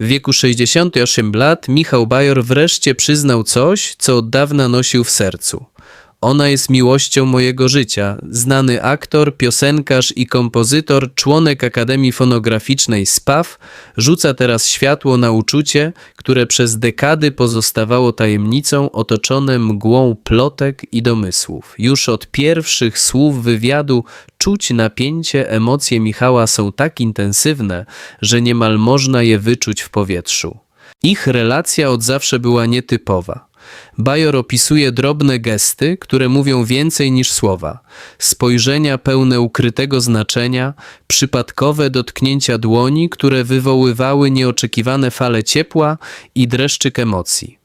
W wieku 68 lat Michał Bajor wreszcie przyznał coś, co od dawna nosił w sercu. Ona jest miłością mojego życia. Znany aktor, piosenkarz i kompozytor, członek Akademii Fonograficznej SPAW, rzuca teraz światło na uczucie, które przez dekady pozostawało tajemnicą otoczone mgłą plotek i domysłów. Już od pierwszych słów wywiadu czuć napięcie, emocje Michała są tak intensywne, że niemal można je wyczuć w powietrzu. Ich relacja od zawsze była nietypowa. Bajor opisuje drobne gesty, które mówią więcej niż słowa. Spojrzenia pełne ukrytego znaczenia, przypadkowe dotknięcia dłoni, które wywoływały nieoczekiwane fale ciepła i dreszczyk emocji.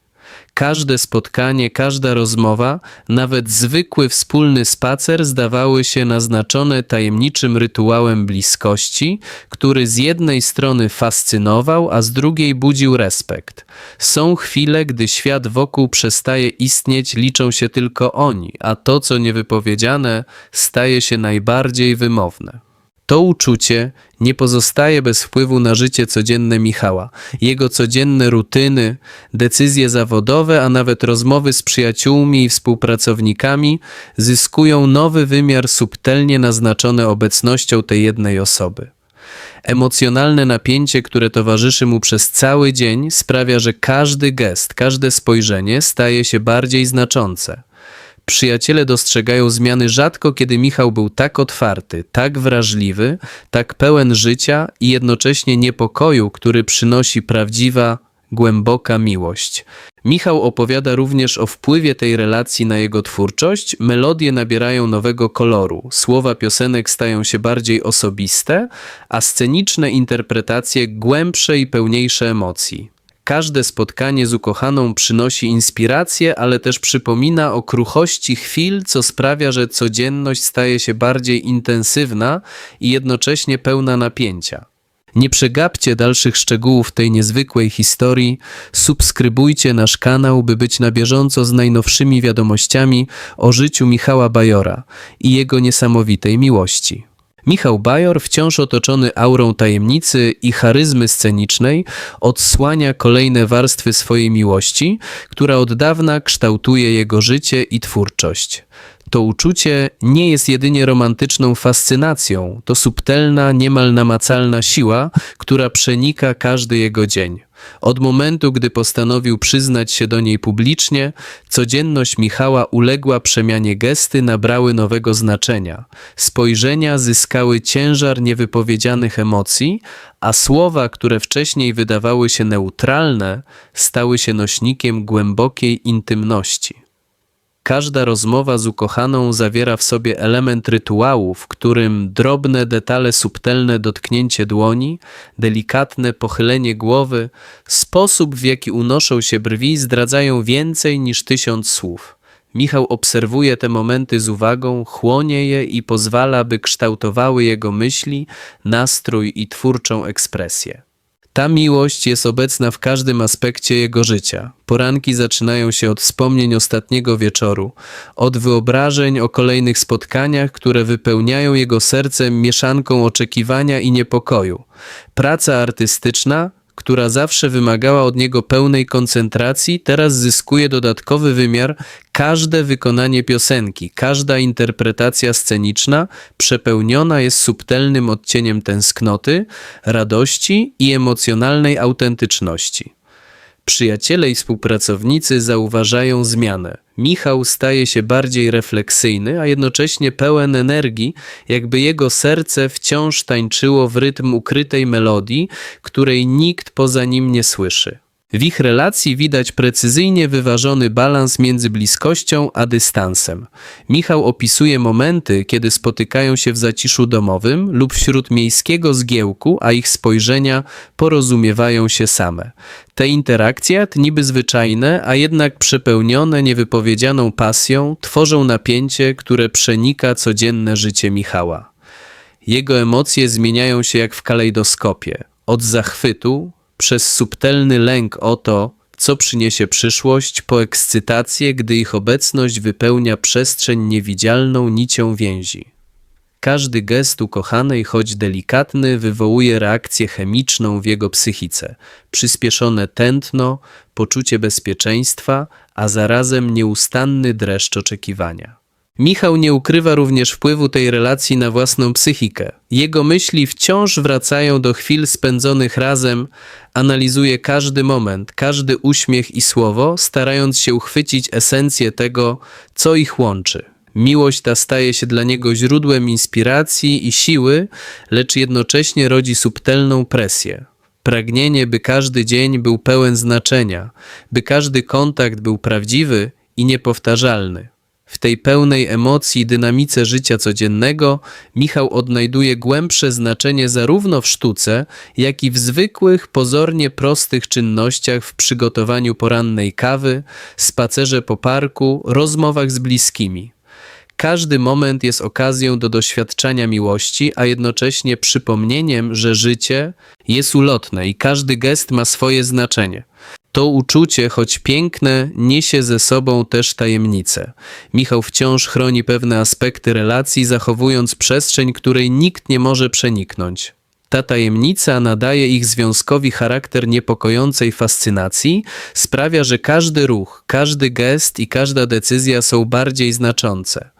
Każde spotkanie, każda rozmowa, nawet zwykły wspólny spacer zdawały się naznaczone tajemniczym rytuałem bliskości, który z jednej strony fascynował, a z drugiej budził respekt. Są chwile, gdy świat wokół przestaje istnieć, liczą się tylko oni, a to, co niewypowiedziane, staje się najbardziej wymowne. To uczucie nie pozostaje bez wpływu na życie codzienne Michała. Jego codzienne rutyny, decyzje zawodowe, a nawet rozmowy z przyjaciółmi i współpracownikami zyskują nowy wymiar subtelnie naznaczony obecnością tej jednej osoby. Emocjonalne napięcie, które towarzyszy mu przez cały dzień, sprawia, że każdy gest, każde spojrzenie staje się bardziej znaczące. Przyjaciele dostrzegają zmiany rzadko, kiedy Michał był tak otwarty, tak wrażliwy, tak pełen życia i jednocześnie niepokoju, który przynosi prawdziwa, głęboka miłość. Michał opowiada również o wpływie tej relacji na jego twórczość. Melodie nabierają nowego koloru, słowa piosenek stają się bardziej osobiste, a sceniczne interpretacje głębsze i pełniejsze emocji. Każde spotkanie z ukochaną przynosi inspirację, ale też przypomina o kruchości chwil, co sprawia, że codzienność staje się bardziej intensywna i jednocześnie pełna napięcia. Nie przegapcie dalszych szczegółów tej niezwykłej historii. Subskrybujcie nasz kanał, by być na bieżąco z najnowszymi wiadomościami o życiu Michała Bajora i jego niesamowitej miłości. Michał Bajor, wciąż otoczony aurą tajemnicy i charyzmy scenicznej, odsłania kolejne warstwy swojej miłości, która od dawna kształtuje jego życie i twórczość. To uczucie nie jest jedynie romantyczną fascynacją, to subtelna, niemal namacalna siła, która przenika każdy jego dzień. Od momentu, gdy postanowił przyznać się do niej publicznie, codzienność Michała uległa przemianie gesty, nabrały nowego znaczenia. Spojrzenia zyskały ciężar niewypowiedzianych emocji, a słowa, które wcześniej wydawały się neutralne, stały się nośnikiem głębokiej intymności. Każda rozmowa z ukochaną zawiera w sobie element rytuału, w którym drobne detale, subtelne dotknięcie dłoni, delikatne pochylenie głowy, sposób w jaki unoszą się brwi zdradzają więcej niż tysiąc słów. Michał obserwuje te momenty z uwagą, chłonie je i pozwala, by kształtowały jego myśli, nastrój i twórczą ekspresję. Ta miłość jest obecna w każdym aspekcie jego życia. Poranki zaczynają się od wspomnień ostatniego wieczoru, od wyobrażeń o kolejnych spotkaniach, które wypełniają jego serce mieszanką oczekiwania i niepokoju. Praca artystyczna, która zawsze wymagała od niego pełnej koncentracji, teraz zyskuje dodatkowy wymiar. Każde wykonanie piosenki, każda interpretacja sceniczna przepełniona jest subtelnym odcieniem tęsknoty, radości i emocjonalnej autentyczności. Przyjaciele i współpracownicy zauważają zmianę. Michał staje się bardziej refleksyjny, a jednocześnie pełen energii, jakby jego serce wciąż tańczyło w rytm ukrytej melodii, której nikt poza nim nie słyszy. W ich relacji widać precyzyjnie wyważony balans między bliskością a dystansem. Michał opisuje momenty, kiedy spotykają się w zaciszu domowym lub wśród miejskiego zgiełku, a ich spojrzenia porozumiewają się same. Te interakcje, niby zwyczajne, a jednak przepełnione niewypowiedzianą pasją, tworzą napięcie, które przenika codzienne życie Michała. Jego emocje zmieniają się jak w kalejdoskopie. Od zachwytu przez subtelny lęk o to, co przyniesie przyszłość, po ekscytację, gdy ich obecność wypełnia przestrzeń niewidzialną nicią więzi. Każdy gest ukochanej, choć delikatny, wywołuje reakcję chemiczną w jego psychice. Przyspieszone tętno, poczucie bezpieczeństwa, a zarazem nieustanny dreszcz oczekiwania. Michał nie ukrywa również wpływu tej relacji na własną psychikę. Jego myśli wciąż wracają do chwil spędzonych razem, analizuje każdy moment, każdy uśmiech i słowo, starając się uchwycić esencję tego, co ich łączy. Miłość ta staje się dla niego źródłem inspiracji i siły, lecz jednocześnie rodzi subtelną presję. Pragnienie, by każdy dzień był pełen znaczenia, by każdy kontakt był prawdziwy i niepowtarzalny. W tej pełnej emocji dynamice życia codziennego Michał odnajduje głębsze znaczenie zarówno w sztuce, jak i w zwykłych, pozornie prostych czynnościach w przygotowaniu porannej kawy, spacerze po parku, rozmowach z bliskimi. Każdy moment jest okazją do doświadczania miłości, a jednocześnie przypomnieniem, że życie jest ulotne i każdy gest ma swoje znaczenie. To uczucie, choć piękne, niesie ze sobą też tajemnicę. Michał wciąż chroni pewne aspekty relacji, zachowując przestrzeń, której nikt nie może przeniknąć. Ta tajemnica nadaje ich związkowi charakter niepokojącej fascynacji, sprawia, że każdy ruch, każdy gest i każda decyzja są bardziej znaczące.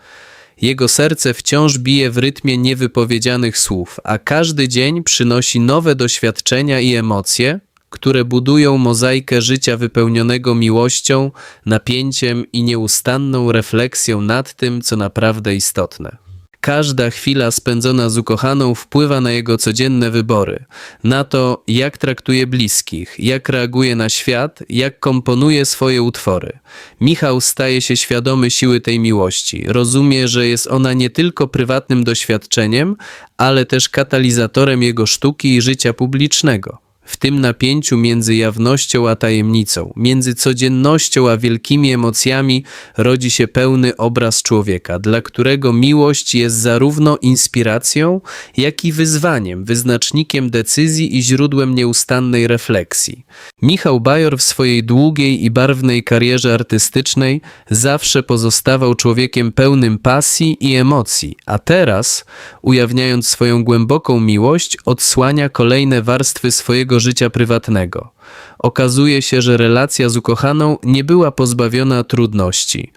Jego serce wciąż bije w rytmie niewypowiedzianych słów, a każdy dzień przynosi nowe doświadczenia i emocje, które budują mozaikę życia wypełnionego miłością, napięciem i nieustanną refleksją nad tym, co naprawdę istotne. Każda chwila spędzona z ukochaną wpływa na jego codzienne wybory, na to, jak traktuje bliskich, jak reaguje na świat, jak komponuje swoje utwory. Michał staje się świadomy siły tej miłości, rozumie, że jest ona nie tylko prywatnym doświadczeniem, ale też katalizatorem jego sztuki i życia publicznego. W tym napięciu między jawnością a tajemnicą, między codziennością a wielkimi emocjami rodzi się pełny obraz człowieka, dla którego miłość jest zarówno inspiracją, jak i wyzwaniem, wyznacznikiem decyzji i źródłem nieustannej refleksji. Michał Bajor w swojej długiej i barwnej karierze artystycznej zawsze pozostawał człowiekiem pełnym pasji i emocji, a teraz, ujawniając swoją głęboką miłość, odsłania kolejne warstwy swojego życia prywatnego. Okazuje się, że relacja z ukochaną nie była pozbawiona trudności.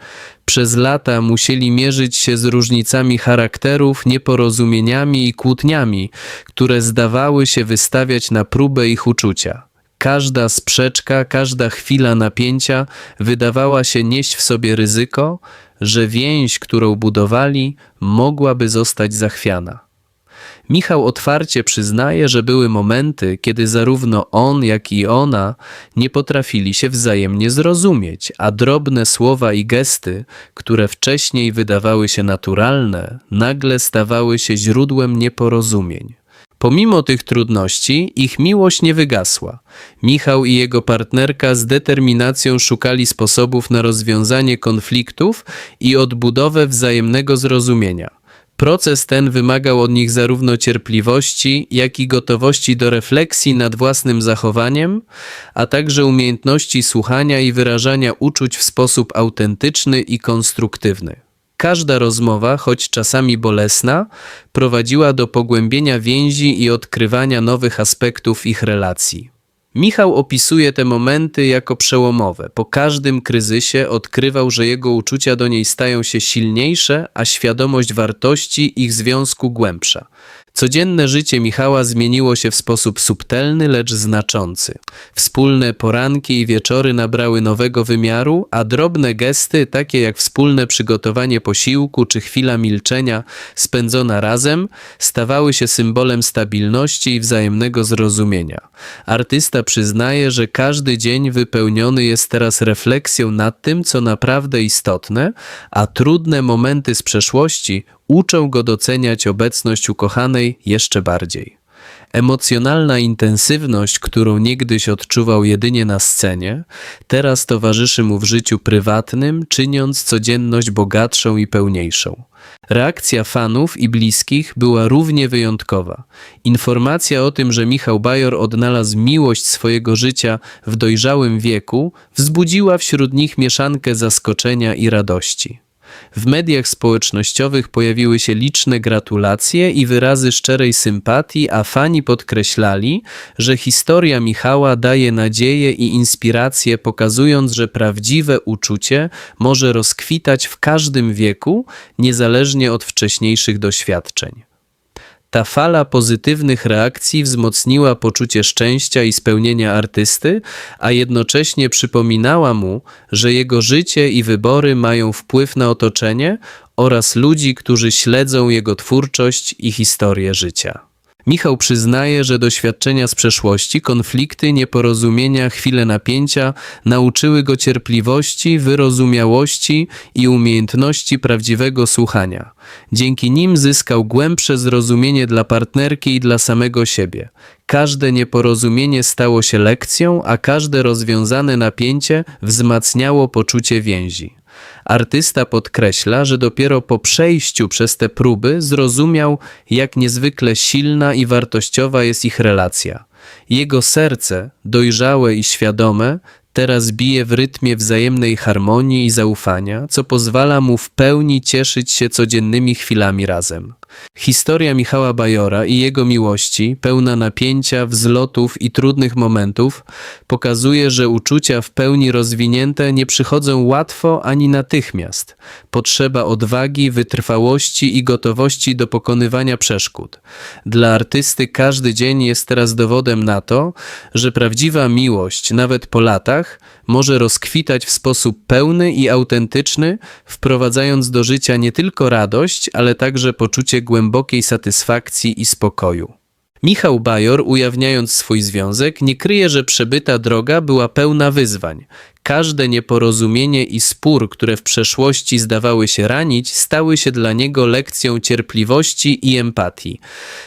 Przez lata musieli mierzyć się z różnicami charakterów, nieporozumieniami i kłótniami, które zdawały się wystawiać na próbę ich uczucia. Każda sprzeczka, każda chwila napięcia wydawała się nieść w sobie ryzyko, że więź, którą budowali, mogłaby zostać zachwiana. Michał otwarcie przyznaje, że były momenty, kiedy zarówno on, jak i ona nie potrafili się wzajemnie zrozumieć, a drobne słowa i gesty, które wcześniej wydawały się naturalne, nagle stawały się źródłem nieporozumień. Pomimo tych trudności, ich miłość nie wygasła. Michał i jego partnerka z determinacją szukali sposobów na rozwiązanie konfliktów i odbudowę wzajemnego zrozumienia. Proces ten wymagał od nich zarówno cierpliwości, jak i gotowości do refleksji nad własnym zachowaniem, a także umiejętności słuchania i wyrażania uczuć w sposób autentyczny i konstruktywny. Każda rozmowa, choć czasami bolesna, prowadziła do pogłębienia więzi i odkrywania nowych aspektów ich relacji. Michał opisuje te momenty jako przełomowe. Po każdym kryzysie odkrywał, że jego uczucia do niej stają się silniejsze, a świadomość wartości ich związku głębsza. Codzienne życie Michała zmieniło się w sposób subtelny, lecz znaczący. Wspólne poranki i wieczory nabrały nowego wymiaru, a drobne gesty, takie jak wspólne przygotowanie posiłku czy chwila milczenia spędzona razem, stawały się symbolem stabilności i wzajemnego zrozumienia. Artysta przyznaje, że każdy dzień wypełniony jest teraz refleksją nad tym, co naprawdę istotne, a trudne momenty z przeszłości uczą go doceniać obecność ukochanej jeszcze bardziej. Emocjonalna intensywność, którą niegdyś odczuwał jedynie na scenie, teraz towarzyszy mu w życiu prywatnym, czyniąc codzienność bogatszą i pełniejszą. Reakcja fanów i bliskich była równie wyjątkowa. Informacja o tym, że Michał Bajor odnalazł miłość swojego życia w dojrzałym wieku, wzbudziła wśród nich mieszankę zaskoczenia i radości. W mediach społecznościowych pojawiły się liczne gratulacje i wyrazy szczerej sympatii, a fani podkreślali, że historia Michała daje nadzieję i inspirację, pokazując, że prawdziwe uczucie może rozkwitać w każdym wieku, niezależnie od wcześniejszych doświadczeń. Ta fala pozytywnych reakcji wzmocniła poczucie szczęścia i spełnienia artysty, a jednocześnie przypominała mu, że jego życie i wybory mają wpływ na otoczenie oraz ludzi, którzy śledzą jego twórczość i historię życia. Michał przyznaje, że doświadczenia z przeszłości, konflikty, nieporozumienia, chwile napięcia nauczyły go cierpliwości, wyrozumiałości i umiejętności prawdziwego słuchania. Dzięki nim zyskał głębsze zrozumienie dla partnerki i dla samego siebie. Każde nieporozumienie stało się lekcją, a każde rozwiązane napięcie wzmacniało poczucie więzi. Artysta podkreśla, że dopiero po przejściu przez te próby zrozumiał, jak niezwykle silna i wartościowa jest ich relacja. Jego serce, dojrzałe i świadome, teraz bije w rytmie wzajemnej harmonii i zaufania, co pozwala mu w pełni cieszyć się codziennymi chwilami razem. Historia Michała Bajora i jego miłości, pełna napięcia, wzlotów i trudnych momentów, pokazuje, że uczucia w pełni rozwinięte nie przychodzą łatwo ani natychmiast. Potrzeba odwagi, wytrwałości i gotowości do pokonywania przeszkód. Dla artysty każdy dzień jest teraz dowodem na to, że prawdziwa miłość, nawet po latach, może rozkwitać w sposób pełny i autentyczny, wprowadzając do życia nie tylko radość, ale także poczucie głębokiej satysfakcji i spokoju. Michał Bajor, ujawniając swój związek, nie kryje, że przebyta droga była pełna wyzwań. Każde nieporozumienie i spór, które w przeszłości zdawały się ranić, stały się dla niego lekcją cierpliwości i empatii.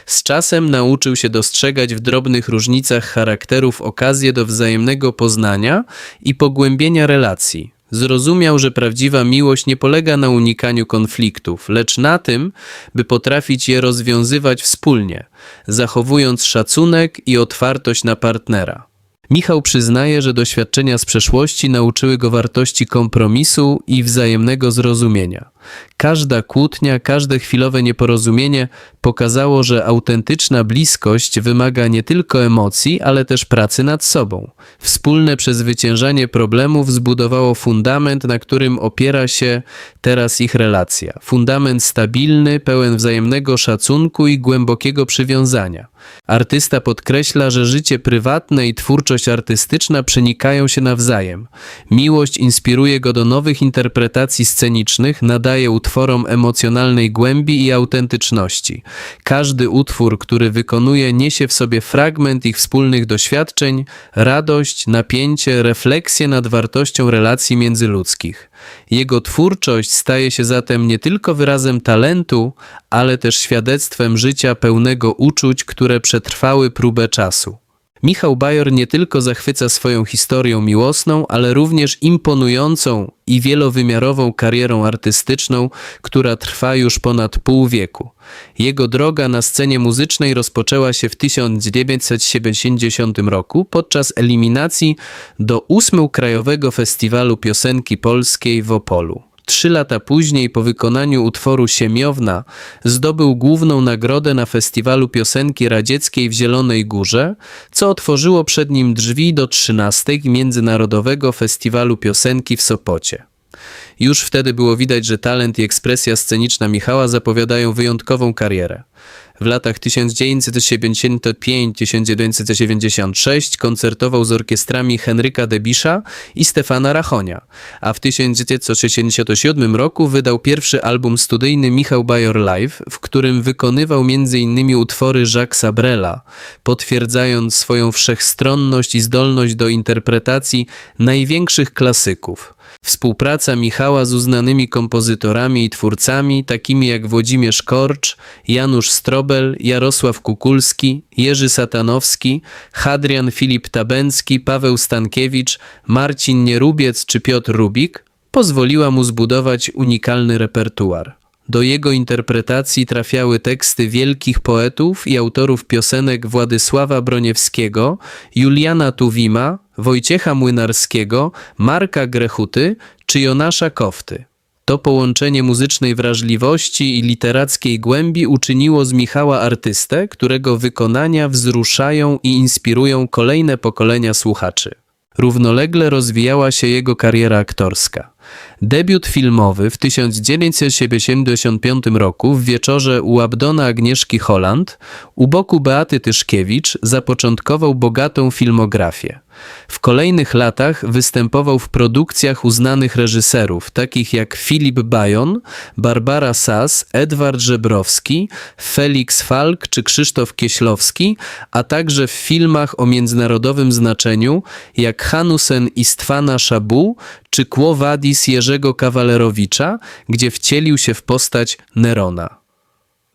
Z czasem nauczył się dostrzegać w drobnych różnicach charakterów okazję do wzajemnego poznania i pogłębienia relacji. Zrozumiał, że prawdziwa miłość nie polega na unikaniu konfliktów, lecz na tym, by potrafić je rozwiązywać wspólnie, zachowując szacunek i otwartość na partnera. Michał przyznaje, że doświadczenia z przeszłości nauczyły go wartości kompromisu i wzajemnego zrozumienia. Każda kłótnia, każde chwilowe nieporozumienie pokazało, że autentyczna bliskość wymaga nie tylko emocji, ale też pracy nad sobą. Wspólne przezwyciężanie problemów zbudowało fundament, na którym opiera się teraz ich relacja. Fundament stabilny, pełen wzajemnego szacunku i głębokiego przywiązania. Artysta podkreśla, że życie prywatne i twórczość artystyczna przenikają się nawzajem. Miłość inspiruje go do nowych interpretacji scenicznych, nadaje utworom emocjonalnej głębi i autentyczności. Każdy utwór, który wykonuje, niesie w sobie fragment ich wspólnych doświadczeń, radość, napięcie, refleksję nad wartością relacji międzyludzkich. Jego twórczość staje się zatem nie tylko wyrazem talentu, ale też świadectwem życia pełnego uczuć, które przetrwały próbę czasu. Michał Bajor nie tylko zachwyca swoją historią miłosną, ale również imponującą i wielowymiarową karierą artystyczną, która trwa już ponad pół wieku. Jego droga na scenie muzycznej rozpoczęła się w 1970 roku podczas eliminacji do ósmego Krajowego Festiwalu Piosenki Polskiej w Opolu. Trzy lata później, po wykonaniu utworu Siemiowna, zdobył główną nagrodę na Festiwalu Piosenki Radzieckiej w Zielonej Górze, co otworzyło przed nim drzwi do 13. Międzynarodowego Festiwalu Piosenki w Sopocie. Już wtedy było widać, że talent i ekspresja sceniczna Michała zapowiadają wyjątkową karierę. W latach 1995-1996 koncertował z orkiestrami Henryka Debisza i Stefana Rachonia, a w 1967 roku wydał pierwszy album studyjny Michał Bajor Live, w którym wykonywał m.in. utwory Jacques'a Brela, potwierdzając swoją wszechstronność i zdolność do interpretacji największych klasyków. Współpraca Michała z uznanymi kompozytorami i twórcami, takimi jak Włodzimierz Korcz, Janusz Strobel, Jarosław Kukulski, Jerzy Satanowski, Hadrian Filip Tabencki, Paweł Stankiewicz, Marcin Nierubiec czy Piotr Rubik, pozwoliła mu zbudować unikalny repertuar. Do jego interpretacji trafiały teksty wielkich poetów i autorów piosenek Władysława Broniewskiego, Juliana Tuwima, Wojciecha Młynarskiego, Marka Grechuty czy Jonasza Kofty. To połączenie muzycznej wrażliwości i literackiej głębi uczyniło z Michała artystę, którego wykonania wzruszają i inspirują kolejne pokolenia słuchaczy. Równolegle rozwijała się jego kariera aktorska. Debiut filmowy w 1975 roku w wieczorze u Abdona Agnieszki Holland u boku Beaty Tyszkiewicz zapoczątkował bogatą filmografię. W kolejnych latach występował w produkcjach uznanych reżyserów, takich jak Filip Bajon, Barbara Sass, Edward Żebrowski, Felix Falk czy Krzysztof Kieślowski, a także w filmach o międzynarodowym znaczeniu jak Hanusen Istwana Szabu czy Quo Vadis Jerzego Kawalerowicza, gdzie wcielił się w postać Nerona.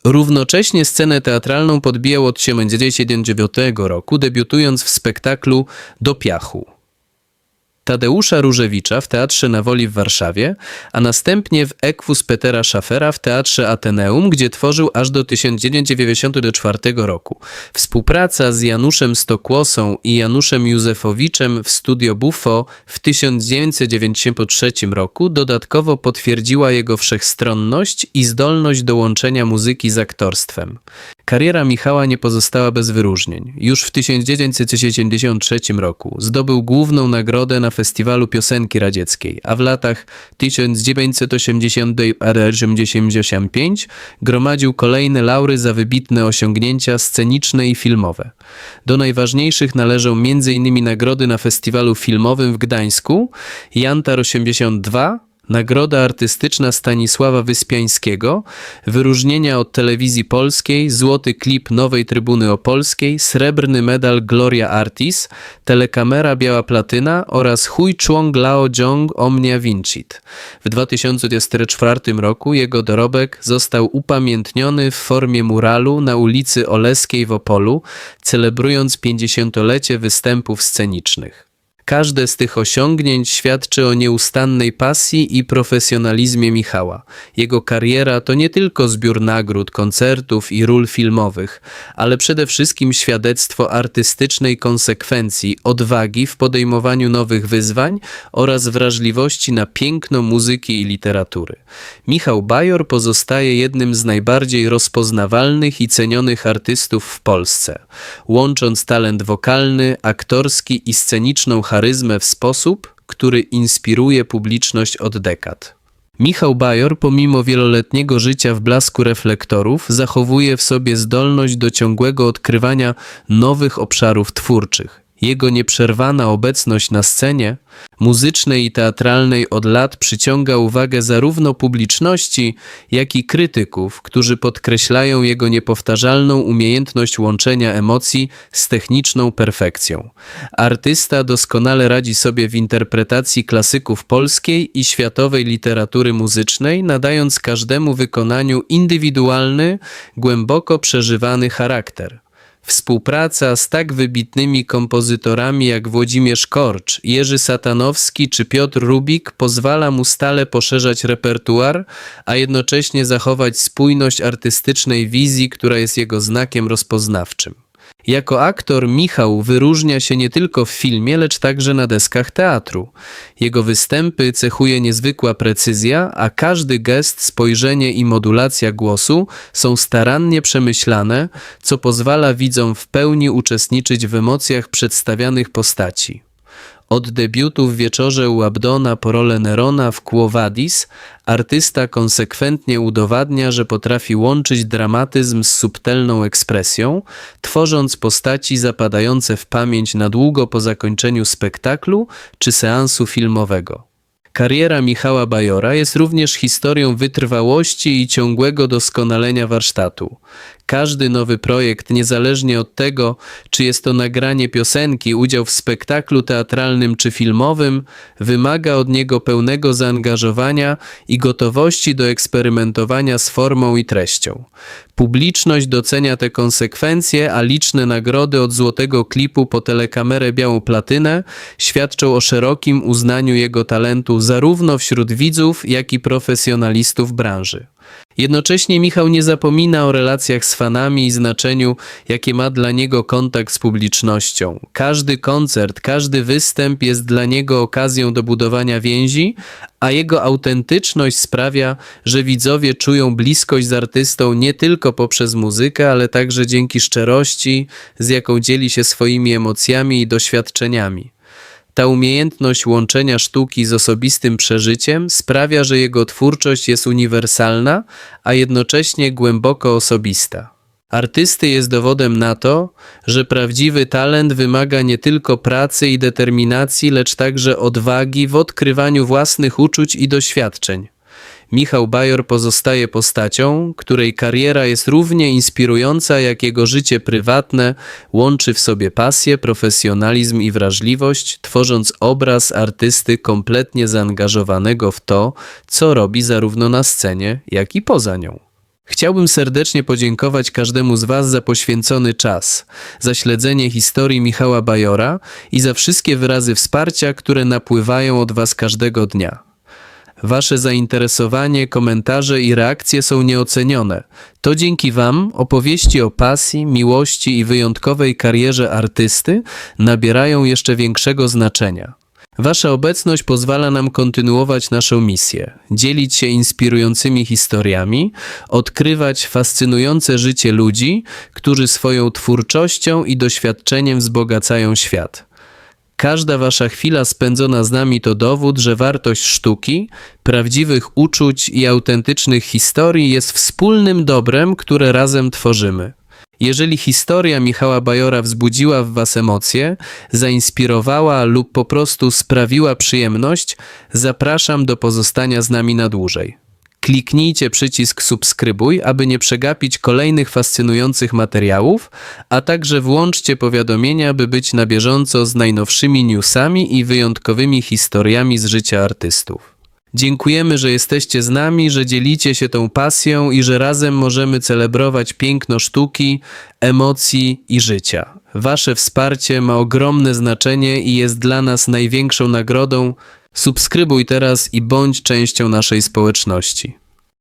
Równocześnie scenę teatralną podbijał od 1979 roku, debiutując w spektaklu Do piachu. Tadeusza Różewicza w Teatrze na Woli w Warszawie, a następnie w Ekwus Petera Schaffera w Teatrze Ateneum, gdzie tworzył aż do 1994 roku. Współpraca z Januszem Stokłosą i Januszem Józefowiczem w Studio Buffo w 1993 roku dodatkowo potwierdziła jego wszechstronność i zdolność do łączenia muzyki z aktorstwem. Kariera Michała nie pozostała bez wyróżnień. Już w 1973 roku zdobył główną nagrodę na Festiwalu Piosenki Radzieckiej, a w latach 1980-85 gromadził kolejne laury za wybitne osiągnięcia sceniczne i filmowe. Do najważniejszych należą m.in. nagrody na Festiwalu Filmowym w Gdańsku, Jantar 82, Nagroda Artystyczna Stanisława Wyspiańskiego, wyróżnienia od Telewizji Polskiej, Złoty Klip Nowej Trybuny Opolskiej, Srebrny Medal Gloria Artis, Telekamera Biała Platyna oraz Hui Chuang Lao Jong Omnia Vincit. W 2024 roku jego dorobek został upamiętniony w formie muralu na ulicy Oleskiej w Opolu, celebrując 50-lecie występów scenicznych. Każde z tych osiągnięć świadczy o nieustannej pasji i profesjonalizmie Michała. Jego kariera to nie tylko zbiór nagród, koncertów i ról filmowych, ale przede wszystkim świadectwo artystycznej konsekwencji, odwagi w podejmowaniu nowych wyzwań oraz wrażliwości na piękno muzyki i literatury. Michał Bajor pozostaje jednym z najbardziej rozpoznawalnych i cenionych artystów w Polsce, łącząc talent wokalny, aktorski i sceniczną charyzmę w sposób, który inspiruje publiczność od dekad. Michał Bajor, pomimo wieloletniego życia w blasku reflektorów, zachowuje w sobie zdolność do ciągłego odkrywania nowych obszarów twórczych. Jego nieprzerwana obecność na scenie, muzycznej i teatralnej od lat przyciąga uwagę zarówno publiczności, jak i krytyków, którzy podkreślają jego niepowtarzalną umiejętność łączenia emocji z techniczną perfekcją. Artysta doskonale radzi sobie w interpretacji klasyków polskiej i światowej literatury muzycznej, nadając każdemu wykonaniu indywidualny, głęboko przeżywany charakter. Współpraca z tak wybitnymi kompozytorami jak Włodzimierz Korcz, Jerzy Satanowski czy Piotr Rubik pozwala mu stale poszerzać repertuar, a jednocześnie zachować spójność artystycznej wizji, która jest jego znakiem rozpoznawczym. Jako aktor Michał wyróżnia się nie tylko w filmie, lecz także na deskach teatru. Jego występy cechuje niezwykła precyzja, a każdy gest, spojrzenie i modulacja głosu są starannie przemyślane, co pozwala widzom w pełni uczestniczyć w emocjach przedstawianych postaci. Od debiutu w wieczorze u Abdona po rolę Nerona w Quo Vadis, artysta konsekwentnie udowadnia, że potrafi łączyć dramatyzm z subtelną ekspresją, tworząc postaci zapadające w pamięć na długo po zakończeniu spektaklu czy seansu filmowego. Kariera Michała Bajora jest również historią wytrwałości i ciągłego doskonalenia warsztatu. Każdy nowy projekt, niezależnie od tego, czy jest to nagranie piosenki, udział w spektaklu teatralnym czy filmowym, wymaga od niego pełnego zaangażowania i gotowości do eksperymentowania z formą i treścią. Publiczność docenia te konsekwencje, a liczne nagrody od złotego klipu po telekamerę białą platynę świadczą o szerokim uznaniu jego talentu zarówno wśród widzów, jak i profesjonalistów branży. Jednocześnie Michał nie zapomina o relacjach z fanami i znaczeniu, jakie ma dla niego kontakt z publicznością. Każdy koncert, każdy występ jest dla niego okazją do budowania więzi, a jego autentyczność sprawia, że widzowie czują bliskość z artystą nie tylko poprzez muzykę, ale także dzięki szczerości, z jaką dzieli się swoimi emocjami i doświadczeniami. Ta umiejętność łączenia sztuki z osobistym przeżyciem sprawia, że jego twórczość jest uniwersalna, a jednocześnie głęboko osobista. Artysty jest dowodem na to, że prawdziwy talent wymaga nie tylko pracy i determinacji, lecz także odwagi w odkrywaniu własnych uczuć i doświadczeń. Michał Bajor pozostaje postacią, której kariera jest równie inspirująca jak jego życie prywatne, łączy w sobie pasję, profesjonalizm i wrażliwość, tworząc obraz artysty kompletnie zaangażowanego w to, co robi zarówno na scenie, jak i poza nią. Chciałbym serdecznie podziękować każdemu z Was za poświęcony czas, za śledzenie historii Michała Bajora i za wszystkie wyrazy wsparcia, które napływają od Was każdego dnia. Wasze zainteresowanie, komentarze i reakcje są nieocenione. To dzięki Wam opowieści o pasji, miłości i wyjątkowej karierze artysty nabierają jeszcze większego znaczenia. Wasza obecność pozwala nam kontynuować naszą misję, dzielić się inspirującymi historiami, odkrywać fascynujące życie ludzi, którzy swoją twórczością i doświadczeniem wzbogacają świat. Każda wasza chwila spędzona z nami to dowód, że wartość sztuki, prawdziwych uczuć i autentycznych historii jest wspólnym dobrem, które razem tworzymy. Jeżeli historia Michała Bajora wzbudziła w Was emocje, zainspirowała lub po prostu sprawiła przyjemność, zapraszam do pozostania z nami na dłużej. Kliknijcie przycisk subskrybuj, aby nie przegapić kolejnych fascynujących materiałów, a także włączcie powiadomienia, by być na bieżąco z najnowszymi newsami i wyjątkowymi historiami z życia artystów. Dziękujemy, że jesteście z nami, że dzielicie się tą pasją i że razem możemy celebrować piękno sztuki, emocji i życia. Wasze wsparcie ma ogromne znaczenie i jest dla nas największą nagrodą. Subskrybuj teraz i bądź częścią naszej społeczności.